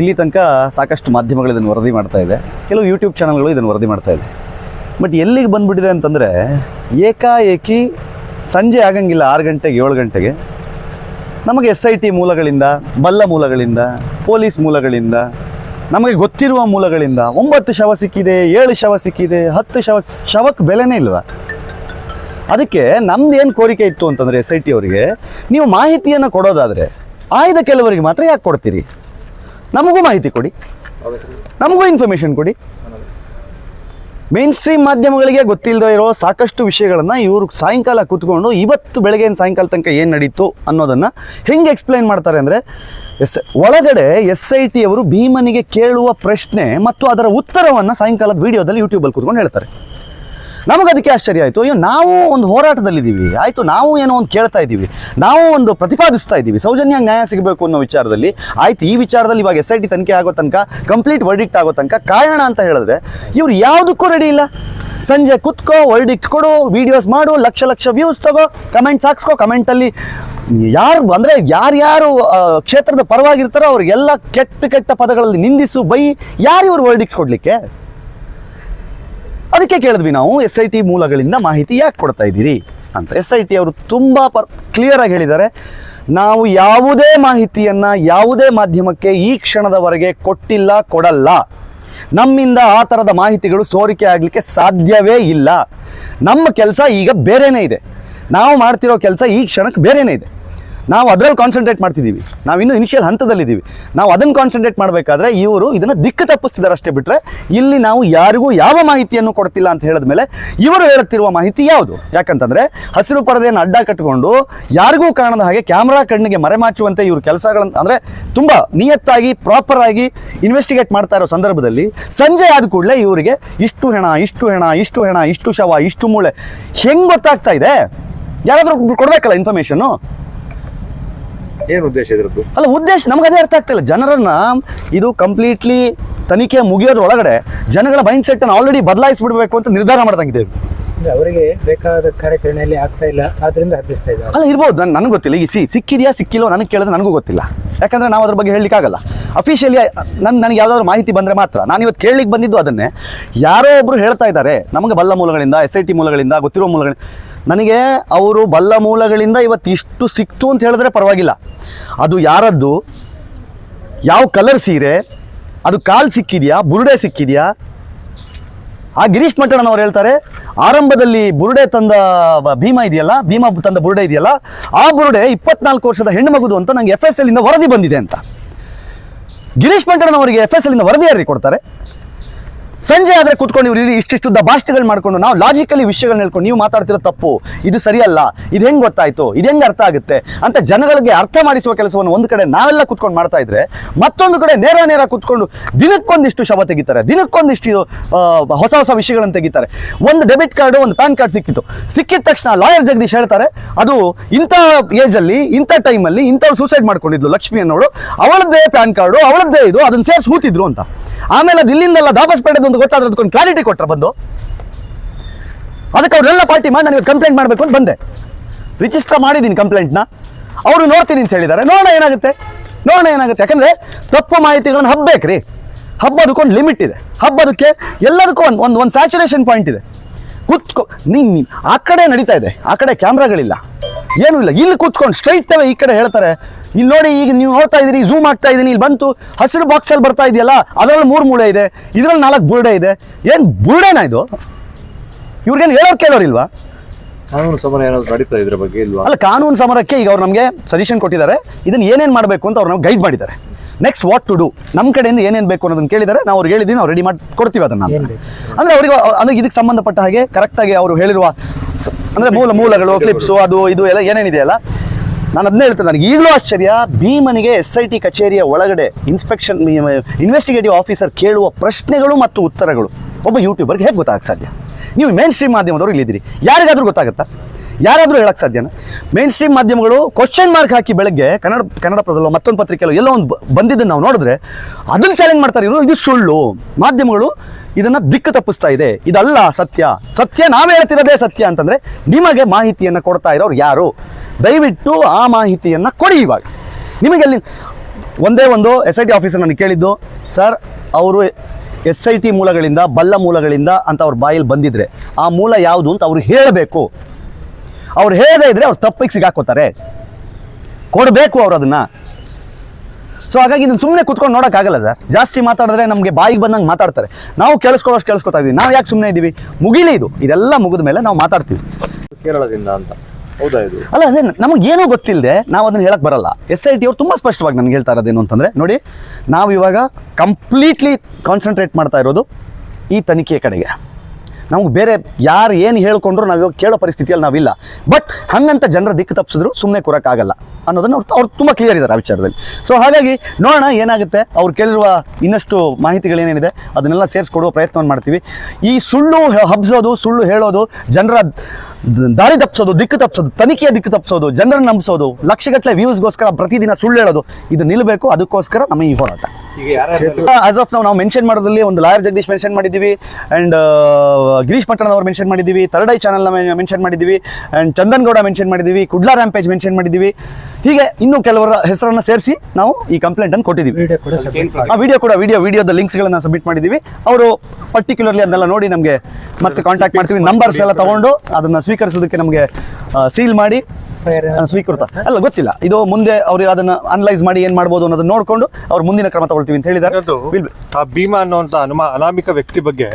ಇಲ್ಲಿ ತನಕ ಸಾಕಷ್ಟು ಮಾಧ್ಯಮಗಳು ಇದನ್ನು ವರದಿ ಮಾಡ್ತಾ ಇದೆ. ಕೆಲವು ಯೂಟ್ಯೂಬ್ ಚಾನಲ್ಗಳು ಇದನ್ನು ವರದಿ ಮಾಡ್ತಾ ಇದೆ. ಬಟ್ ಎಲ್ಲಿಗೆ ಬಂದುಬಿಟ್ಟಿದೆ ಅಂತಂದರೆ, ಏಕಾಏಕಿ ಸಂಜೆ ಆಗಂಗಿಲ್ಲ ಆರು ಗಂಟೆಗೆ, ಏಳು ಗಂಟೆಗೆ ನಮಗೆ ಎಸ್ ಐ ಟಿ ಮೂಲಗಳಿಂದ, ಬಲ್ಲ ಮೂಲಗಳಿಂದ, ಪೊಲೀಸ್ ಮೂಲಗಳಿಂದ, ನಮಗೆ ಗೊತ್ತಿರುವ ಮೂಲಗಳಿಂದ ಒಂಬತ್ತು ಶವ ಸಿಕ್ಕಿದೆ, ಏಳು ಶವ ಸಿಕ್ಕಿದೆ, ಹತ್ತು ಶವ ಶವಕ್ಕೆ ಬೆಲೆನೇ ಇಲ್ವಾ? ಅದಕ್ಕೆ ನಮ್ದು ಏನು ಕೋರಿಕೆ ಇತ್ತು ಅಂತಂದರೆ ಎಸ್ ಐ ಟಿ ಅವರಿಗೆ, ನೀವು ಮಾಹಿತಿಯನ್ನು ಕೊಡೋದಾದರೆ, ಆಯ್ದ ಕೆಲವರಿಗೆ ಮಾತ್ರ ಯಾಕೆ ಕೊಡ್ತೀರಿ? ನಮಗೂ ಮಾಹಿತಿ ಕೊಡಿ. ನಮಗೂ ಇನ್ಫಾರ್ಮೇಷನ್ ಕೊಡಿ. ಮೇನ್ ಸ್ಟ್ರೀಮ್ ಮಾಧ್ಯಮಗಳಿಗೆ ಗೊತ್ತಿಲ್ಲದೆ ಇರೋ ಸಾಕಷ್ಟು ವಿಷಯಗಳನ್ನು ಇವರು ಸಾಯಂಕಾಲ ಕೂತ್ಕೊಂಡು ಇವತ್ತು ಬೆಳಗ್ಗೆ ಸಾಯಂಕಾಲ ತನಕ ಏನು ನಡೀತು ಅನ್ನೋದನ್ನು ಹೆಂಗೆ ಎಕ್ಸ್ಪ್ಲೈನ್ ಮಾಡ್ತಾರೆ ಅಂದರೆ ಒಳಗಡೆ ಎಸ್ ಐ ಟಿ ಅವರು ಭೀಮನಿಗೆ ಕೇಳುವ ಪ್ರಶ್ನೆ ಮತ್ತು ಅದರ ಉತ್ತರವನ್ನು ಸಾಯಂಕಾಲದ ವಿಡಿಯೋದಲ್ಲಿ ಯೂಟ್ಯೂಬಲ್ಲಿ ಕೂತ್ಕೊಂಡು ಹೇಳ್ತಾರೆ. ನಮಗೆ ಅದಕ್ಕೆ ಆಶ್ಚರ್ಯ ಆಯಿತು, ಅಯ್ಯೋ, ನಾವು ಒಂದು ಹೋರಾಟದಲ್ಲಿದ್ದೀವಿ, ಆಯಿತು ನಾವು ಏನೋ ಒಂದು ಕೇಳ್ತಾ ಇದ್ದೀವಿ, ನಾವು ಒಂದು ಪ್ರತಿಪಾದಿಸ್ತಾ ಇದ್ದೀವಿ, ಸೌಜನ್ಯ ನ್ಯಾಯ ಸಿಗಬೇಕು ಅನ್ನೋ ವಿಚಾರದಲ್ಲಿ, ಆಯ್ತು ಈ ವಿಚಾರದಲ್ಲಿ ಇವಾಗ ಎಸ್ ಐ ಟಿ ತನಿಖೆ ಆಗೋ ತನಕ ಕಂಪ್ಲೀಟ್ ವರ್ಡಿಕ್ಟ್ ಆಗೋ ತನಕ ಕಾರಣ ಅಂತ ಹೇಳಿದ್ರೆ, ಇವ್ರು ಯಾವುದಕ್ಕೂ ರೆಡಿ ಇಲ್ಲ. ಸಂಜೆ ಕುತ್ಕೋ ವರ್ಡಿಕ್ಟ್ ಕೊಡು ವಿಡಿಯೋಸ್ ಮಾಡು, ಲಕ್ಷ ಲಕ್ಷ ವ್ಯೂಸ್ ತಗೋ ಕಮೆಂಟ್ಸ್ ಹಾಕ್ಸ್ಕೋ ಕಮೆಂಟಲ್ಲಿ ಯಾರು ಅಂದರೆ ಯಾರ್ಯಾರು ಕ್ಷೇತ್ರದ ಪರವಾಗಿರ್ತಾರೋ ಅವ್ರಿಗೆಲ್ಲ ಕೆಟ್ಟ ಕೆಟ್ಟ ಪದಗಳಲ್ಲಿ ನಿಂದಿಸು, ಬೈ ಯಾರು ಇವರು ವರ್ಡಿಕ್ಟ್ ಕೊಡಲಿಕ್ಕೆ? ಅದಕ್ಕೆ ಕೇಳಿದ್ವಿ ನಾವು ಎಸ್ ಐ ಟಿ ಮೂಲಗಳಿಂದ ಮಾಹಿತಿ ಯಾಕೆ ಕೊಡ್ತಾ ಇದ್ದೀರಿ ಅಂತ. ಎಸ್ ಐ ಟಿ ಅವರು ತುಂಬ ಪರ್ ಕ್ಲಿಯರ್ ಆಗಿ ಹೇಳಿದ್ದಾರೆ, ನಾವು ಯಾವುದೇ ಮಾಹಿತಿಯನ್ನು ಯಾವುದೇ ಮಾಧ್ಯಮಕ್ಕೆ ಈ ಕ್ಷಣದವರೆಗೆ ಕೊಟ್ಟಿಲ್ಲ, ಕೊಡಲ್ಲ. ನಮ್ಮಿಂದ ಆ ಥರದ ಮಾಹಿತಿಗಳು ಸೋರಿಕೆ ಆಗಲಿಕ್ಕೆ ಸಾಧ್ಯವೇ ಇಲ್ಲ. ನಮ್ಮ ಕೆಲಸ ಈಗ ಬೇರೆನೇ ಇದೆ. ನಾವು ಮಾಡ್ತಿರೋ ಕೆಲಸ ಈ ಕ್ಷಣಕ್ಕೆ ಬೇರೆನೇ ಇದೆ. ನಾವು ಅದರಲ್ಲಿ ಕಾನ್ಸಂಟ್ರೇಟ್ ಮಾಡ್ತಿದ್ದೀವಿ. ನಾವು ಇನ್ನೂ ಇನಿಷಿಯಲ್ ಹಂತದಲ್ಲಿದ್ದೀವಿ. ನಾವು ಅದನ್ನು ಕಾನ್ಸಂಟ್ರೇಟ್ ಮಾಡಬೇಕಾದ್ರೆ ಇವರು ಇದನ್ನು ದಿಕ್ಕು ತಪ್ಪಿಸ್ತಿದ್ದಾರೆ ಅಷ್ಟೇ ಬಿಟ್ಟರೆ ಇಲ್ಲಿ ನಾವು ಯಾರಿಗೂ ಯಾವ ಮಾಹಿತಿಯನ್ನು ಕೊಡ್ತಿಲ್ಲ ಅಂತ ಹೇಳಿದ ಮೇಲೆ ಇವರು ಹೇಳುತ್ತಿರುವ ಮಾಹಿತಿ ಯಾವುದು? ಯಾಕಂತಂದರೆ ಹಸಿರು ಪರದೆಯನ್ನು ಅಡ್ಡ ಕಟ್ಟಿಕೊಂಡು ಯಾರಿಗೂ ಕಾಣದ ಹಾಗೆ ಕ್ಯಾಮ್ರಾ ಕಣ್ಣಿಗೆ ಮರೆಮಾಚುವಂತೆ ಇವರು ಕೆಲಸಗಳನ್ನು ಅಂದರೆ ತುಂಬ ನಿಯತ್ತಾಗಿ ಪ್ರಾಪರ್ ಆಗಿ ಇನ್ವೆಸ್ಟಿಗೇಟ್ ಮಾಡ್ತಾ ಇರೋ ಸಂದರ್ಭದಲ್ಲಿ ಸಂಜೆ ಆದ ಕೂಡಲೇ ಇವರಿಗೆ ಇಷ್ಟು ಹೆಣ ಇಷ್ಟು ಹೆಣ ಇಷ್ಟು ಹೆಣ, ಇಷ್ಟು ಶವ, ಇಷ್ಟು ಮೂಳೆ ಹೆಂಗೆ ಗೊತ್ತಾಗ್ತಾ ಇದೆ? ಯಾರಾದರೂ ಕೊಡಬೇಕಲ್ಲ ಇನ್ಫಾರ್ಮೇಷನ್ನು ಏನು ಉದ್ದೇಶ ಇದ್ರದ್ದು? ಅಲ್ಲ ಉದ್ದೇಶ ನಮ್ಗೆ ಅದೇ ಅರ್ಥ ಆಗ್ತಿಲ್ಲ. ಜನರನ್ನ ಇದು ಕಂಪ್ಲೀಟ್ಲಿ ತನಿಖೆ ಮುಗಿಯೋದ್ರೊಳಗಡೆ ಜನಗಳ ಮೈಂಡ್ ಸೆಟ್ ಅನ್ನು ಆಲ್ರೆಡಿ ಬದಲಾಯಿಸ್ಬಿಡ್ಬೇಕು ಅಂತ ನಿರ್ಧಾರ ಮಾಡ್ದಂಗಿದೆ ಇದು. ಅವರಿಗೆ ಬೇಕಾದ ಕಾರ್ಯಾಚರಣೆಯಲ್ಲಿ ಆಗ್ತಾ ಇಲ್ಲ ಆದ್ರಿಂದ ಹಬ್ಬಿಸ್ತಾ ಇದ್ದಾರೆ. ಅಲ್ಲ ಇರ್ಬೋದು. ನನ್ ನನಗೆ ಗೊತ್ತಿಲ್ಲ. ಈ ಸಿ ಸಿಕ್ಕಿದೆಯಾ ಸಿಕ್ಕಿಲ್ಲೋ ನನಗೆ ಕೇಳಿದ್ರೆ ನನಗೂ ಗೊತ್ತಿಲ್ಲ. ಯಾಕಂದ್ರೆ ನಾವು ಅದ್ರ ಬಗ್ಗೆ ಹೇಳಲಿಕ್ಕಾಗಲ್ಲ. ಅಫಿಷಿಯಲಿ ನನ್ನ ನನಗೆ ಯಾವುದಾದ್ರು ಮಾಹಿತಿ ಬಂದರೆ ಮಾತ್ರ. ನಾನು ಇವತ್ತು ಕೇಳಲಿಕ್ಕೆ ಬಂದಿದ್ದು ಅದನ್ನೇ. ಯಾರೋ ಒಬ್ಬರು ಹೇಳ್ತಾ ಇದ್ದಾರೆ. ನಮಗೆ ಬಲ್ಲ ಮೂಲಗಳಿಂದ ಎಸ್ ಐ ಟಿ ಮೂಲಗಳಿಂದ ಗೊತ್ತಿರೋ ಮೂಲಗಳಿಂದ. ನನಗೆ ಅವರು ಬಲ್ಲ ಮೂಲಗಳಿಂದ ಇವತ್ತು ಇಷ್ಟು ಸಿಕ್ತು ಅಂತ ಹೇಳಿದ್ರೆ ಪರವಾಗಿಲ್ಲ. ಅದು ಯಾರದ್ದು? ಯಾವ ಕಲರ್ ಸೀರೆ? ಅದು ಕಾಲು ಸಿಕ್ಕಿದೆಯಾ? ಬುರುಡೆ ಸಿಕ್ಕಿದೆಯಾ? ಆ ಗಿರೀಶ್ ಮಠಣ್ಣನವ್ರು ಹೇಳ್ತಾರೆ, ಆರಂಭದಲ್ಲಿ ಬುರುಡೆ ತಂದ ಭೀಮ ಇದೆಯಲ್ಲ, ಭೀಮ ತಂದ ಬುರುಡೆ ಇದೆಯಲ್ಲ, ಆ ಬುರುಡೆ ಇಪ್ಪತ್ನಾಲ್ಕು ವರ್ಷದ ಹೆಣ್ಣು ಅಂತ ನಂಗೆ ಎಫ್ ಎಸ್ ಎಲ್ ಇಂದ ವರದಿ ಬಂದಿದೆ ಅಂತ. ಗಿರೀಶ್ ಮಠಣ್ಣನವರಿಗೆ ಎಫ್ ಎಸ್ ಎಲ್ ಇಂದ ವರದಿ ಯಾರಿಗೆ ಕೊಡ್ತಾರೆ. ಸಂಜೆ ಆದರೆ ಕೂತ್ಕೊಂಡು ಇವ್ರು ಇಷ್ಟಿಷ್ಟು ಭಾಷೆಗಳು ಮಾಡ್ಕೊಂಡು ನಾವು ಲಾಜಿಕಲಿ ವಿಷಯಗಳನ್ನ ಹೇಳ್ಕೊಂಡು ನೀವು ಮಾತಾಡ್ತಿರೋ ತಪ್ಪು, ಇದು ಸರಿಯಲ್ಲ, ಇದು ಹೆಂಗೆ ಗೊತ್ತಾಯಿತು, ಇದು ಹೆಂಗೆ ಅರ್ಥ ಆಗುತ್ತೆ ಅಂತ ಜನಗಳಿಗೆ ಅರ್ಥ ಮಾಡಿಸುವ ಕೆಲಸವನ್ನು ಒಂದು ಕಡೆ ನಾವೆಲ್ಲ ಕೂತ್ಕೊಂಡು ಮಾಡ್ತಾ ಇದ್ರೆ ಮತ್ತೊಂದು ಕಡೆ ನೇರ ನೇರ ಕೂತ್ಕೊಂಡು ದಿನಕ್ಕೊಂದಿಷ್ಟು ಶವ ತೆಗಿತಾರೆ, ದಿನಕ್ಕೊಂದಿಷ್ಟು ಹೊಸ ಹೊಸ ವಿಷಯಗಳನ್ನು ತೆಗಿತಾರೆ. ಒಂದು ಡೆಬಿಟ್ ಕಾರ್ಡು ಒಂದು ಪ್ಯಾನ್ ಕಾರ್ಡ್ ಸಿಕ್ಕಿತ್ತು. ಸಿಕ್ಕಿದ ತಕ್ಷಣ ಲಾಯರ್ ಜಗದೀಶ್ ಹೇಳ್ತಾರೆ, ಅದು ಇಂಥ ಏಜಲ್ಲಿ ಇಂಥ ಟೈಮಲ್ಲಿ ಇಂಥವ್ರು ಸೂಸೈಡ್ ಮಾಡ್ಕೊಂಡಿದ್ಲು ಲಕ್ಷ್ಮಿ ಅವಳದ್ದೇ ಪ್ಯಾನ್ ಕಾರ್ಡು ಅವಳದ್ದೇ ಇದು, ಅದನ್ನು ಸೇರಿಸಿ ಹೂತಿದ್ರು ಅಂತ. ಆಮೇಲೆ ಅದು ದಾಬಸ್ ದಾಬಸ್ಪೇಟೆದು ಒಂದು ಗೊತ್ತಾದ್ರೆ ಅದಕ್ಕೊಂದು ಕ್ಲಾರಿಟಿ ಕೊಟ್ಟರೆ ಬಂದು. ಅದಕ್ಕೆ ಅವರೆಲ್ಲ ಪಾರ್ಟಿ ಮಾಡಿ ನಾನು ಕಂಪ್ಲೇಂಟ್ ಮಾಡಬೇಕು ಅಂತ ಬಂದೆ. ರಿಜಿಸ್ಟರ್ ಮಾಡಿದ್ದೀನಿ ಕಂಪ್ಲೇಂಟ್ನ ಅವರು ನೋಡ್ತೀನಿ ಅಂತ ಹೇಳಿದ್ದಾರೆ. ನೋಡೋಣ ಏನಾಗುತ್ತೆ? ನೋಡೋಣ ಏನಾಗುತ್ತೆ? ಯಾಕಂದರೆ ತಪ್ಪು ಮಾಹಿತಿಗಳನ್ನು ಹಬ್ಬೇಕ್ರಿ. ಹಬ್ಬದಕ್ಕೊಂದು ಲಿಮಿಟ್ ಇದೆ. ಹಬ್ಬದಕ್ಕೆ ಎಲ್ಲದಕ್ಕೂ ಒಂದು ಒಂದು ಒಂದು ಸ್ಯಾಚುರೇಷನ್ ಪಾಯಿಂಟ್ ಇದೆ. ಕೂತ್ಕೊ ನೀ ಆ ಕಡೆ ನಡೀತಾ ಇದೆ. ಆ ಕಡೆ ಕ್ಯಾಮ್ರಾಗಳಿಲ್ಲ ಏನೂ ಇಲ್ಲ. ಇಲ್ಲಿ ಕೂತ್ಕೊಂಡು ಸ್ಟ್ರೈಟ್ ಅವೇ ಈ ಕಡೆ ಹೇಳ್ತಾರೆ ಇಲ್ಲಿ ನೋಡಿ ಈಗ ನೀವು ನೋಡ್ತಾ ಇದ್ದೀರಿ ಝೂಮ್ ಆಗ್ತಾ ಇದ್ದೀನಿ ಇಲ್ಲಿ ಬಂತು ಹಸಿರು ಬಾಕ್ಸಲ್ಲಿ ಬರ್ತಾ ಇದೆಯಲ್ಲ ಅದರಲ್ಲಿ ಮೂರು ಮೂಳೆ ಇದೆ ಇದರಲ್ಲಿ ನಾಲ್ಕು ಬುರ್ಡೆ ಇದೆ. ಏನು ಬುರುಡೆನಾ ಇದು? ಇವ್ರಿಗೇನು ಹೇಳೋರು ಕೇಳೋರಿಲ್ವಾ? ಕಾನೂನು ಸಮರ ಏನಾದ್ರು ನಡೀತಾ ಇದ್ರ ಬಗ್ಗೆ ಇಲ್ವಾ? ಅಲ್ಲ ಕಾನೂನು ಸಮರಕ್ಕೆ ಈಗ ಅವ್ರು ನಮಗೆ ಸಜೆಷನ್ ಕೊಟ್ಟಿದ್ದಾರೆ. ಇದನ್ನ ಏನೇನು ಮಾಡಬೇಕು ಅಂತ ಅವ್ರು ನಮ್ಗೆ ಗೈಡ್ ಮಾಡಿದ್ದಾರೆ. ನೆಕ್ಸ್ಟ್ ವಾಟ್ ಟು ಡೂ ನಮ್ಮ ಕಡೆಯಿಂದ ಏನೇನು ಬೇಕು ಅನ್ನೋದನ್ನ ಕೇಳಿದರೆ ನಾವು ಅವ್ರಿಗೆ ಹೇಳಿದ್ದೀವಿ ನಾವು ರೆಡಿ ಮಾಡಿ ಕೊಡ್ತೀವಿ ಅದನ್ನು? ಅಂದರೆ ಅವರಿಗೆ ಅಂದ್ರೆ ಇದಕ್ಕೆ ಸಂಬಂಧಪಟ್ಟ ಹಾಗೆ ಕರೆಕ್ಟಾಗಿ ಅವರು ಹೇಳಿರುವ ಅಂದರೆ ಅಂದ್ರೆ ಮೂಲ ಮೂಲಗಳು ಕ್ಲಿಪ್ಸು ಅದು ಇದು ಎಲ್ಲ ಏನೇನಿದೆಯಲ್ಲ ನಾನು ಅದನ್ನೇ ಹೇಳ್ತೇನೆ ನನಗೆ ಈಗಲೂ ಆಶ್ಚರ್ಯ ಭೀಮನಿಗೆ ಎಸ್ ಐ ಟಿ ಕಚೇರಿಯ ಒಳಗಡೆ ಇನ್ಸ್ಪೆಕ್ಷನ್ ಇನ್ವೆಸ್ಟಿಗೇಟಿವ್ ಆಫೀಸರ್ ಕೇಳುವ ಪ್ರಶ್ನೆಗಳು ಮತ್ತು ಉತ್ತರಗಳು. ಒಬ್ಬ ಯೂಟ್ಯೂಬರ್ಗೆ ಹೇಗೆ ಗೊತ್ತಾಗಕ್ಕೆ ಸಾಧ್ಯ? ನೀವು ಮೇನ್ ಸ್ಟ್ರೀಮ್ ಮಾಧ್ಯಮದವರು ಇಲ್ಲಿದ್ದೀರಿ. ಯಾರಿಗಾದರೂ ಗೊತ್ತಾಗುತ್ತಾ? ಯಾರಾದರೂ ಹೇಳಕ್ಕೆ ಸಾಧ್ಯನಾ? ಮೇನ್ ಸ್ಟ್ರೀಮ್ ಮಾಧ್ಯಮಗಳು ಕ್ವಶನ್ ಮಾರ್ಕ್ ಹಾಕಿ ಬೆಳಗ್ಗೆ ಕನ್ನಡ ಕನ್ನಡ ಕನ್ನಡಪ್ರದಲ್ಲೋ ಮತ್ತೊಂದು ಪತ್ರಿಕೆಯಲ್ಲೋ ಎಲ್ಲೋ ಒಂದು ಬಂದಿದ್ದನ್ನು ನಾವು ನೋಡಿದ್ರೆ ಅದನ್ನು ಚಾಲೆಂಜ್ ಮಾಡ್ತಾರೆ ಇವರು. ಇದು ಸುಳ್ಳು. ಮಾಧ್ಯಮಗಳು ಇದನ್ನು ದಿಕ್ಕು ತಪ್ಪಿಸ್ತಾ ಇದೆ. ಇದಲ್ಲ ಸತ್ಯ. ಸತ್ಯ ನಾವೇ ಹೇಳ್ತಿರೋದೇ ಸತ್ಯ ಅಂತಂದರೆ ನಿಮಗೆ ಮಾಹಿತಿಯನ್ನು ಕೊಡ್ತಾ ಇರೋರು ಯಾರು? ದಯವಿಟ್ಟು ಆ ಮಾಹಿತಿಯನ್ನು ಕೊಡಿ ಇವಾಗ. ನಿಮಗೆ ಅಲ್ಲಿ ಒಂದೇ ಒಂದು ಎಸ್ ಐ ಟಿ ಆಫೀಸರ್ ನಾನು ಕೇಳಿದ್ದು, ಸರ್, ಅವರು ಎಸ್ ಐ ಟಿ ಮೂಲಗಳಿಂದ, ಬಲ್ಲ ಮೂಲಗಳಿಂದ ಅಂತ ಅವ್ರ ಬಾಯಲ್ಲಿ ಬಂದಿದ್ರೆ ಆ ಮೂಲ ಯಾವುದು ಅಂತ ಅವ್ರು ಹೇಳಬೇಕು. ಅವ್ರು ಹೇಳದೇ ಇದ್ರೆ ಅವ್ರು ತಪ್ಪಿಗೆ ಸಿಗಾಕೋತಾರೆ. ಕೊಡಬೇಕು ಅವ್ರು ಅದನ್ನ. ಸೊ ಹಾಗಾಗಿ ಇದನ್ನ ಸುಮ್ಮನೆ ಕುತ್ಕೊಂಡು ನೋಡೋಕ್ಕಾಗಲ್ಲ ಸರ್. ಜಾಸ್ತಿ ಮಾತಾಡಿದ್ರೆ ನಮಗೆ ಬಾಯಿಗೆ ಬಂದಂಗೆ ಮಾತಾಡ್ತಾರೆ. ನಾವು ಕೇಳಿಸ್ಕೊಳ್ಳೋಷ್ಟು ಕೇಳಿಸ್ಕೊತಾ ಇದೀವಿ. ನಾವು ಯಾಕೆ ಸುಮ್ಮನೆ ಇದ್ದೀವಿ ಮುಗಿಲಿ ಇದು. ಇದೆಲ್ಲ ಮುಗಿದ ಮೇಲೆ ನಾವು ಮಾತಾಡ್ತೀವಿ. ಕೇರಳದಿಂದ ಅಂತ. ಹೌದಾ ಇದು? ಅಲ್ಲ ಅದೇ ನಮಗೇನೂ ಗೊತ್ತಿಲ್ಲದೆ ನಾವು ಅದನ್ನ ಹೇಳಕ್ಕೆ ಬರಲ್ಲ. ಎಸ್ ಐ ಟಿ ಅವ್ರು ತುಂಬ ಸ್ಪಷ್ಟವಾಗಿ ನನಗೆ ಹೇಳ್ತಾ ಇರೋದೇನು ಅಂತಂದರೆ ನೋಡಿ ನಾವು ಇವಾಗ ಕಂಪ್ಲೀಟ್ಲಿ ಕಾನ್ಸಂಟ್ರೇಟ್ ಮಾಡ್ತಾ ಇರೋದು ಈ ತನಿಖೆ ಕಡೆಗೆ. ನಮ್ಗೆ ಬೇರೆ ಯಾರು ಏನು ಹೇಳ್ಕೊಂಡ್ರು ನಾವು ಇವಾಗ ಕೇಳೋ ಪರಿಸ್ಥಿತಿಯಲ್ಲಿ ನಾವಿಲ್ಲ. ಬಟ್ ಹಂಗಂತ ಜನರ ದಿಕ್ಕು ತಪ್ಪಿಸಿದ್ರು ಸುಮ್ಮನೆ ಕೊರೋಕ್ಕಾಗಲ್ಲ ಅನ್ನೋದನ್ನು ಅವ್ರು ಅವ್ರು ತುಂಬ ಕ್ಲಿಯರ್ ಇದ್ದಾರೆ ಆ ವಿಚಾರದಲ್ಲಿ. ಸೊ ಹಾಗಾಗಿ ನೋಡೋಣ ಏನಾಗುತ್ತೆ, ಅವ್ರು ಕೇಳಿರುವ ಇನ್ನಷ್ಟು ಮಾಹಿತಿಗಳೇನೇನಿದೆ, ಅದನ್ನೆಲ್ಲ ಸೇರಿಸ್ಕೊಡುವ ಪ್ರಯತ್ನವನ್ನು ಮಾಡ್ತೀವಿ. ಈ ಸುಳ್ಳು ಹಬ್ಸೋದು, ಸುಳ್ಳು ಹೇಳೋದು ಜನರ ದಾರಿ ತಪ್ಪಿಸೋದು ದಿಕ್ಕು ತಪ್ಪಿಸೋದು ತನಿಖೆಯ ದಿಕ್ಕು ತಪ್ಪಿಸೋದು ಜನರನ್ನು ನಂಬಿಸೋದು ಲಕ್ಷಗಟ್ಟಲೆ ವ್ಯೂಸ್ಗೋಸ್ಕರ ಪ್ರತಿದಿನ ಸುಳ್ಳು ಹೇಳೋದು ಇದು ನಿಲ್ಲಬೇಕು ಅದಕ್ಕೋಸ್ಕರ ನಮ್ಮ ಈ ಹೋರಾಟ. ಆಸ್ ಆಫ್ ನಾವು ನಾವು ಮೆನ್ಷನ್ ಮಾಡೋದ್ರಲ್ಲಿ ಒಂದು ಲಾಯರ್ ಜಗದೀಶ್ ಮೆನ್ಷನ್ ಮಾಡಿದ್ದೀವಿ ಆ್ಯಂಡ್ ಗಿರೀಶ್ ಪಟ್ಟಣದವ್ರು ಮೆನ್ಷನ್ ಮಾಡಿದ್ದೀವಿ ತರಡೈ ಚಾನಲ್ನ ಮೆನ್ಷನ್ ಮಾಡಿದ್ದೀವಿ ಆ್ಯಂಡ್ ಚಂದನ್ ಗೌಡ ಮೆನ್ಷನ್ ಮಾಡಿದ್ದೀವಿ ಕುಡ್ಲಾ ರ್ಯಾಂಪೇಜ್ ಮೆನ್ಷನ್ ಮಾಡಿದ್ದೀವಿ. ಹೀಗೆ ಇನ್ನು ಕೆಲವರ ಹೆಸರನ್ನ ಸೇರಿಸಿ ನಾವು ಈ ಕಂಪ್ಲೇಂಟನ್ನು ಕೊಟ್ಟಿದ್ದೀವಿ. ವಿಡಿಯೋ ಕೂಡ ಆ ವಿಡಿಯೋ ಕೂಡ ವಿಡಿಯೋ ವಿಡಿಯೋದ ಲಿಂಕ್ಸ್ಗಳನ್ನ ಸಬ್ಮಿಟ್ ಮಾಡಿದ್ದೀವಿ. ಅವರು ಪರ್ಟಿಕ್ಯುಲರ್ಲಿ ಅದನ್ನೆಲ್ಲ ನೋಡಿ ನಮಗೆ ಮತ್ತೆ ಕಾಂಟ್ಯಾಕ್ಟ್ ಮಾಡ್ತೀವಿ. ನಂಬರ್ಸ್ ಎಲ್ಲ ತಗೊಂಡು ಅದನ್ನ ಸ್ವೀಕರಿಸೋದಕ್ಕೆ ನಮಗೆ ಸೀಲ್ ಮಾಡಿ ಸ್ವೀಕೃತ. ಅಲ್ಲ ಗೊತ್ತಿಲ್ಲ. ಇದು ಮುಂದೆ ಅವರು ಅದನ್ನ ಅನಲೈಸ್ ಮಾಡಿ ಏನ್ ಮಾಡ್ಬೋದು ಅನ್ನೋದನ್ನ ನೋಡ್ಕೊಂಡು ಅವ್ರು ಮುಂದಿನ ಕ್ರಮ ತಗೊಳ್ತೀವಿ ಅಂತ ಹೇಳಿದ್ದಾರೆ. ಆ ಭೀಮಾ ಅನ್ನುವಂತ ಅನುಮ ಅನಾಮಿಕ ವ್ಯಕ್ತಿ ಬಗ್ಗೆ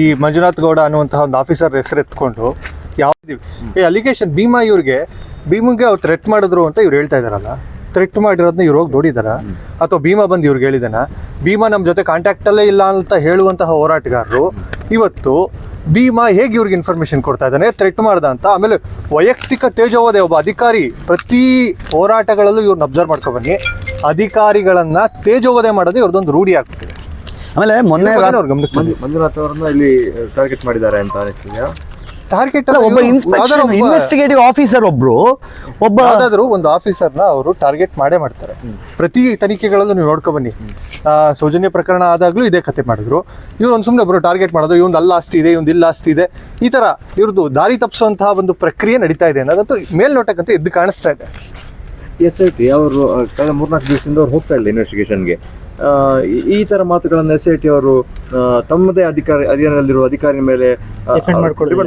ಈ ಮಂಜುನಾಥ್ ಗೌಡ ಅನ್ನುವಂತಹ ಒಂದು ಆಫೀಸರ್ ಹೆಸರು ಎತ್ಕೊಂಡು ಯಾವ್ದು ಈ ಅಲಿಗೇಷನ್ ಭೀಮಾ ಇವ್ರಿಗೆ ಭೀಮಂಗೆ ಅವ್ರು ಥ್ರೆಟ್ ಮಾಡಿದ್ರು ಅಂತ ಇವ್ರು ಹೇಳ್ತಾ ಇದಾರಲ್ಲ? ಥ್ರೆಟ್ ಮಾಡಿರೋದನ್ನ ಇವ್ರು ಹೋಗಿ ನೋಡಿದಾರ? ಅಥವಾ ಭೀಮಾ ಬಂದು ಇವ್ರಿಗೆ ಹೇಳಿದಾನ? ಭೀಮಾ ನಮ್ಮ ಜೊತೆ ಕಾಂಟ್ಯಾಕ್ಟಲ್ಲೇ ಇಲ್ಲ ಅಂತ ಹೇಳುವಂತಹ ಹೋರಾಟಗಾರರು ಇವತ್ತು ಭೀಮಾ ಹೇಗೆ ಇವ್ರಿಗೆ ಇನ್ಫಾರ್ಮೇಶನ್ ಕೊಡ್ತಾ ಇದ್ದಾನೆ ಥ್ರೆಟ್ ಮಾಡ್ದ ಅಂತ? ಆಮೇಲೆ ವೈಯಕ್ತಿಕ ತೇಜೋವಧೆ ಒಬ್ಬ ಅಧಿಕಾರಿ ಪ್ರತಿ ಹೋರಾಟಗಳಲ್ಲೂ ಇವ್ರನ್ನ ಅಬ್ಸರ್ವ್ ಮಾಡ್ಕೊಬನ್ನಿ ಅಧಿಕಾರಿಗಳನ್ನ ತೇಜೋವಧೆ ಮಾಡೋದು ಇವ್ರದ್ದೊಂದು ರೂಢಿ ಆಗ್ಬಿಟ್ಟಿದೆ. ಆಮೇಲೆ ಮೊನ್ನೆ ಅವ್ರ ಗಮನಕ್ಕೆ ಮಂಜುನಾಥ್ ಅವರನ್ನ ಇಲ್ಲಿ ಟಾರ್ಗೆಟ್ ಮಾಡಿದ್ದಾರೆ ಅಂತ ಅನಿಸ್ತಿದ್ಯಾ? ಟಾರ್ಗೆಟ್ ಅಲ್ಲ, ಒಬ್ಬ ಇನ್ಸ್ಪೆಕ್ಷನ್ ಇನ್ವೆಸ್ಟಿಗೇಟಿವ್ ಆಫೀಸರ್ ಒಬ್ರು ಒಬ್ಬ ಯಾವ್ದಾದ್ರು ಒಂದು ಆಫೀಸರ್ನ ಅವರು ಟಾರ್ಗೆಟ್ ಮಾಡೇ ಮಾಡ್ತಾರೆ. ಪ್ರತಿ ತನಿಖೆಗಳಲ್ಲೂ ನೀವು ನೋಡ್ಕೊ ಬನ್ನಿ ಸೌಜನ್ಯ ಪ್ರಕರಣ ಆದಾಗ್ಲೂ ಇದೇ ಕತೆ ಮಾಡಿದ್ರು. ಇವ್ರು ಒಂದು ಸುಮ್ಮನೆ ಒಬ್ರು ಟಾರ್ಗೆಟ್ ಮಾಡೋದು ಇವ್ನು ಅಲ್ಲ ಆಸ್ತಿ ಇದೆ ಇವ್ನು ಇಲ್ಲ ಆಸ್ತಿ ಇದೆ. ಈ ತರ ಇವ್ರದ್ದು ದಾರಿ ತಪ್ಪಿಸುವಂತಹ ಒಂದು ಪ್ರಕ್ರಿಯೆ ನಡೀತಾ ಇದೆ ಅನ್ನೋದಂತೂ ಮೇಲ್ನೋಟಕ್ಕಂತೂ ಎದ್ದು ಕಾಣಿಸ್ತಾ ಇದೆ. ಎಸ್ ಐ ಟಿ ಅವರು ಕಳೆದ ಮೂರ್ನಾಲ್ಕು ದಿವಸದಿಂದ ಅವ್ರು ಹೋಗ್ತಾ ಇಲ್ಲ ಇನ್ವೆಸ್ಟಿಗೇಷನ್ಗೆ ಈ ತರ ಮಾತುಗಳನ್ನು ಎಸ್ ಐ ಟಿ ಅವರು ತಮ್ಮದೇ ಅಧಿಕಾರಿ ಅಧೀನದಲ್ಲಿರುವ ಅಧಿಕಾರಿ ಮೇಲೆ. ಡಿಪೆಂಡ್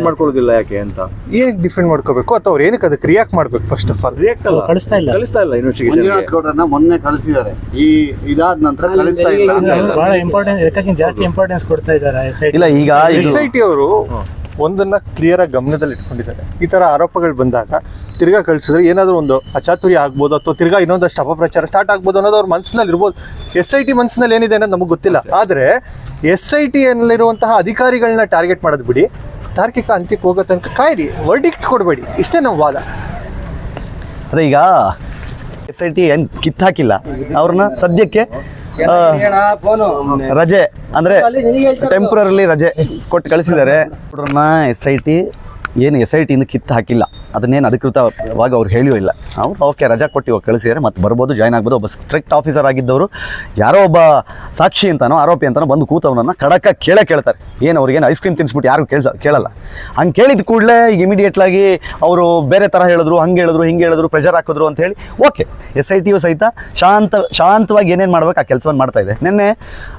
ಮಾಡ್ಕೊಳ್ಳೋದಿಲ್ಲ. ಯಾಕೆ ಅಂತ? ಏನಕ್ಕೆ ಡಿಫೆಂಡ್ ಮಾಡ್ಕೋಬೇಕು? ಅಥವಾ ಅವ್ರು ಏನಕ್ಕೆ ಅದಕ್ಕೆ ರಿಯಾಕ್ಟ್ ಮಾಡ್ಬೇಕು ಫಸ್ಟ್ ಆಫ್ ಆಲ್ ರಿಯಾಕ್ಟ್ ಅಲ್ಲ. ಕಳಿಸ್ತಾ ಇಲ್ಲ. ಕಳಿಸ್ತಾ ಇಲ್ಲ ಇನ್ವೆಸ್ಟಿಗೇಷನ್ ಮಂಜುನಾಥ್ ಗೌಡ್ರನ್ನ ಮೊನ್ನೆ ಕಳಿಸಿದ್ದಾರೆ. ಈ ಇದಾದ ನಂತರ ಕಳಿಸ್ತಾ ಇಲ್ಲ. ಬಹಳ ಇಂಪಾರ್ಟೆನ್ಸ್ ಯಾಕಂದ್ರೆ ಜಾಸ್ತಿ ಇಂಪಾರ್ಟೆನ್ಸ್ ಕೊಡ್ತಾ ಇದ್ದಾರೆ ಎಸ್ ಐ ಇಲ್ಲ ಈಗ ಇದು ಎಸ್ ಐ ಟಿ ಅವರು ಒಂದನ್ನ ಕ್ಲಿಯರ್ ಆಗಿ ಗಮನದಲ್ಲಿ ಇಟ್ಕೊಂಡಿದ್ದಾರೆ ಈ ತರ ಆರೋಪಗಳು ಬಂದಾಗ ತಿರ್ಗಾ ಕಳಿಸಿದ್ರೆ ಏನಾದರೂ ಒಂದು ಅಚಾತುರಿ ಆಗ್ಬೋದು ಅಥವಾ ತಿರ್ಗಾ ಇನ್ನೊಂದಷ್ಟು ಅಪಪ್ರಚಾರ ಸ್ಟಾರ್ಟ್ ಆಗ್ಬೋದು ಅನ್ನೋದು ಅವ್ರ ಮನಸ್ಸಿನಲ್ಲಿ ಇರ್ಬೋದು. ಎಸ್ ಐ ಟಿ ಮನಸ್ಸಿನಲ್ಲಿ ಏನಿದೆ ಅನ್ನೋದು ನಮಗೆ ಗೊತ್ತಿಲ್ಲ. ಆದರೆ ಎಸ್ ಐ ಟಿಯಲ್ಲಿರುವಂತಹ ಅಧಿಕಾರಿಗಳನ್ನ ಟಾರ್ಗೆಟ್ ಮಾಡೋದು ಬಿಡಿ. ತಾರ್ಕಿಕ ಅಂತ್ಯಕ್ಕೆ ಹೋಗೋ ತನಕ ಕಾಯಿರಿ. ವರ್ಡಿಕ್ಟ್ ಕೊಡಬೇಡಿ. ಇಷ್ಟೇ ನಮ್ಮ ವಾದ. ಅದೇ ಈಗ ಎಸ್ ಐ ಟಿ ಏನು ಕಿತ್ತಾಕಿಲ್ಲ ಅವ್ರನ್ನ ಸದ್ಯಕ್ಕೆ ರಜೆ ಅಂದ್ರೆ ಟೆಂಪ್ರರಿ ರಜೆ ಕೊಟ್ಟು ಕಳಿಸಿದ್ದಾರೆ. ಎಸ್ ಐ ಟಿ ಏನು ಎಸ್ ಐ ಟಿಯಿಂದ ಕಿತ್ತು ಹಾಕಿಲ್ಲ. ಅದನ್ನೇನು ಅಧಿಕೃತವಾಗಿ ಅವ್ರು ಹೇಳಿಯೂ ಇಲ್ಲ. ಅವ್ರು ಓಕೆ, ರಜಾ ಕೊಟ್ಟು ಇವಾಗ ಕಳಿಸಿದ್ರೆ ಮತ್ತೆ ಬರ್ಬೋದು ಜಾಯ್ನ್ ಆಗ್ಬೋದು. ಒಬ್ಬ ಸ್ಟ್ರಿಕ್ಟ್ ಆಫೀಸರ್ ಆಗಿದ್ದವರು, ಯಾರೋ ಒಬ್ಬ ಸಾಕ್ಷಿ ಅಂತನೋ, ಆರೋಪಿ ಅಂತನೋ ಬಂದು ಕೂತವನನ್ನು ಖಡಕ ಕೇಳೇ ಕೇಳ್ತಾರೆ. ಏನು ಅವ್ರಿಗೇನು ಐಸ್ ಕ್ರೀಮ್ ತಿನ್ಸ್ಬಿಟ್ಟು ಯಾರು ಕೇಳ್ಸ, ಕೇಳಲ್ಲ. ಹಂಗೆ ಕೇಳಿದ ಕೂಡಲೇ ಈಗ ಇಮಿಡಿಯೇಟ್ಲಾಗಿ ಅವರು ಬೇರೆ ಥರ ಹೇಳಿದ್ರು, ಹಂಗೆ ಹೇಳಿದ್ರು, ಹಿಂಗೆ ಹೇಳಿದ್ರು ಪ್ರೆಷರ್ ಹಾಕಿದ್ರು ಅಂತ ಹೇಳಿ, ಓಕೆ ಎಸ್ ಐ ಟಿಯು ಸಹಿತ ಶಾಂತ, ಶಾಂತವಾಗಿ ಏನೇನು ಮಾಡ್ಬೇಕು ಆ ಕೆಲಸವನ್ನು ಮಾಡ್ತಾ ಇದೆ. ನಿನ್ನೆ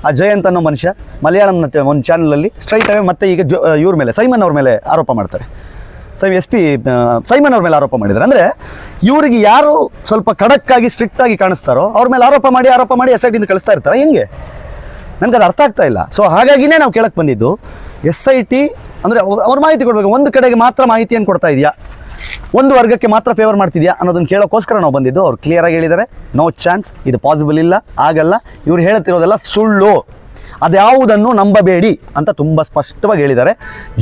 ಆ ಜಯಂತ್ ಅನ್ನೋ ಮನುಷ್ಯ ಮಲಯಾಳಂ ಒಂದು ಚಾನಲಲ್ಲಿ ಸ್ಟ್ರೈಟ್ ಅವೇ ಮತ್ತೆ ಈಗ ಇವ್ರ ಮೇಲೆ, ಸೈಮನ್ ಅವ್ರ ಮೇಲೆ ಆರೋಪ ಮಾಡ್ತಾರೆ. ಸೈ ಎಸ್ ಪಿ ಸೈಮನ್ ಅವ್ರ ಮೇಲೆ ಆರೋಪ ಮಾಡಿದ್ದಾರೆ. ಅಂದರೆ ಇವರಿಗೆ ಯಾರು ಸ್ವಲ್ಪ ಖಡಕ್ಕಾಗಿ ಸ್ಟ್ರಿಕ್ಟ್ ಆಗಿ ಕಾಣಿಸ್ತಾರೋ ಅವ್ರ ಮೇಲೆ ಆರೋಪ ಮಾಡಿ ಆರೋಪ ಮಾಡಿ ಎಸ್ ಐ ಟಿಯಿಂದ ಕಳಿಸ್ತಾ ಇರ್ತಾರೆ? ಹೆಂಗೆ? ನನಗೆ ಅದು ಅರ್ಥ ಆಗ್ತಾ ಇಲ್ಲ. ಸೊ ಹಾಗಾಗಿನೇ ನಾವು ಕೇಳಕ್ಕೆ ಬಂದಿದ್ದು, ಎಸ್ ಐ ಟಿ ಅಂದರೆ ಅವ್ರ ಮಾಹಿತಿ ಕೊಡಬೇಕು. ಒಂದು ಕಡೆಗೆ ಮಾತ್ರ ಮಾಹಿತಿಯನ್ನು ಕೊಡ್ತಾ ಇದೆಯಾ? ಒಂದು ವರ್ಗಕ್ಕೆ ಮಾತ್ರ ಫೇವರ್ ಮಾಡ್ತಿದ್ಯಾ? ಅನ್ನೋದನ್ನು ಕೇಳೋಕ್ಕೋಸ್ಕರ ನಾವು ಬಂದಿದ್ದು. ಅವ್ರು ಕ್ಲಿಯರಾಗಿ ಹೇಳಿದ್ದಾರೆ. ನೋ ಚಾನ್ಸ್ ಇದು ಪಾಸಿಬಲ್ ಇಲ್ಲ. ಆಗಲ್ಲ. ಇವ್ರು ಹೇಳ್ತಿರೋದೆಲ್ಲ ಸುಳ್ಳು. ಅದ್ಯಾವುದನ್ನು ನಂಬಬೇಡಿ ಅಂತ ತುಂಬ ಸ್ಪಷ್ಟವಾಗಿ ಹೇಳಿದ್ದಾರೆ.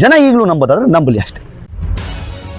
ಜನ ಈಗಲೂ ನಂಬೋದಾದ್ರೆ ನಂಬಲಿ ಅಷ್ಟೇ.